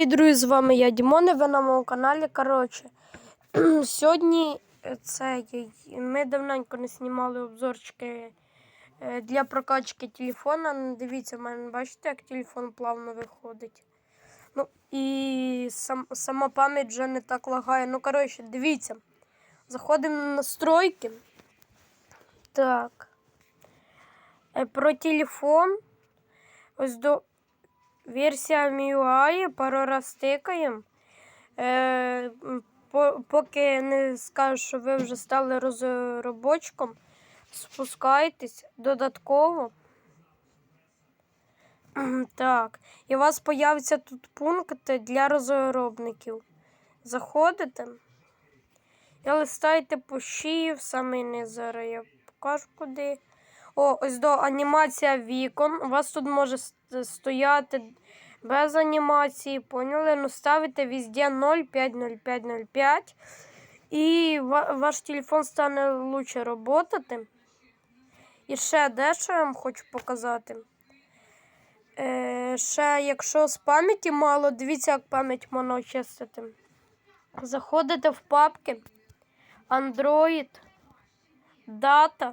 Друзі, з вами я Дімон, і ви на моєму каналі. Коротше, сьогодні е, це ми давненько не знімали обзорчики е, для прокачки телефона. Ну, Дивіться, в мене бачите, як телефон плавно виходить. Ну і сам, сама пам'ять вже не так лагає. Ну, коротше, дивіться. Заходимо на настройки. Так. Е, Про телефон. Ось до версія MIUI пару раз тикаємо. Е, по, поки не скажу, що ви вже стали розробочком, спускайтесь додатково. Так, і у вас появиться тут пункти для розробників. Заходите і листаєте по шиї в самий низ. Зараз я покажу куди. О, ось до анімація вікон. У вас тут може стояти без анімації, поняли? Ну, ставите везде 0,5, 0,5, 0,5. І ваш телефон стане лучше працювати. І ще дещо я вам хочу показати. Е, ще, якщо з пам'яті мало, дивіться, як пам'ять можна очистити. Заходите в папки Android, Data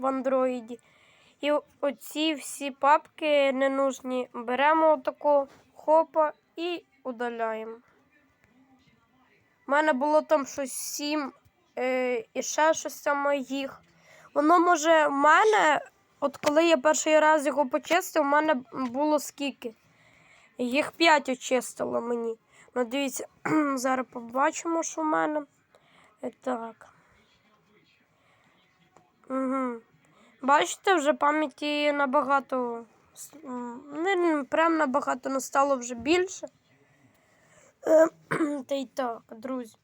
в Android. І оці всі папки ненужні беремо отако, хопа і удаляємо. У мене було там щось 7 е, і ще щось там моїх. Воно може в мене, от коли я перший раз його почистив, у мене було скільки? Їх 5 очистило мені. Ну, дивіться, зараз побачимо, що в мене. Е, Так. Угу. Бачите, вже пам'яті набагато. Не прям набагато, але стало вже більше. Та й так, друзі.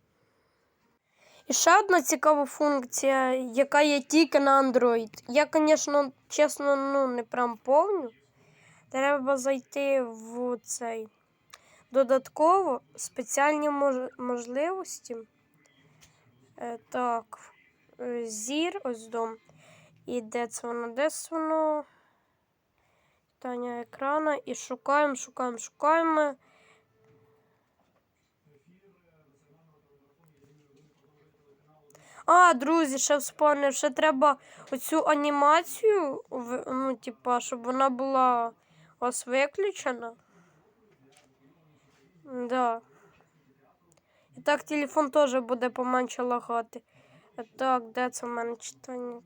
І ще одна цікава функція, яка є тільки на Android. Я, звісно, чесно, ну, не прям повню. Треба зайти в цей додатково спеціальні мож- можливості. Е, так, е, зір, ось дом. І де воно? Де воно? Питання екрана. І шукаємо, шукаємо, шукаємо. А, друзі, ще вспомнив, ще треба оцю анімацію, ну, типа, щоб вона була у вас виключена. Да. І так телефон теж буде поменше лагати. Так, де це в мене читання?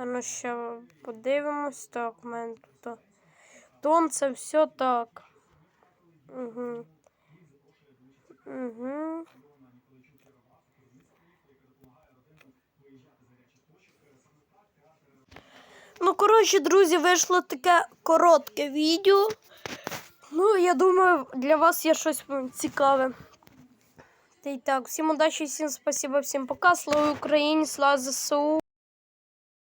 А ну ще подивимось. Так, в мене тут. Тон це все так. Угу. Угу. Ну, коротше, друзі, вийшло таке коротке відео. Ну, я думаю, для вас є щось цікаве. Та й так, всім удачі, всім спасибо, всім пока. Слава Україні, слава ЗСУ.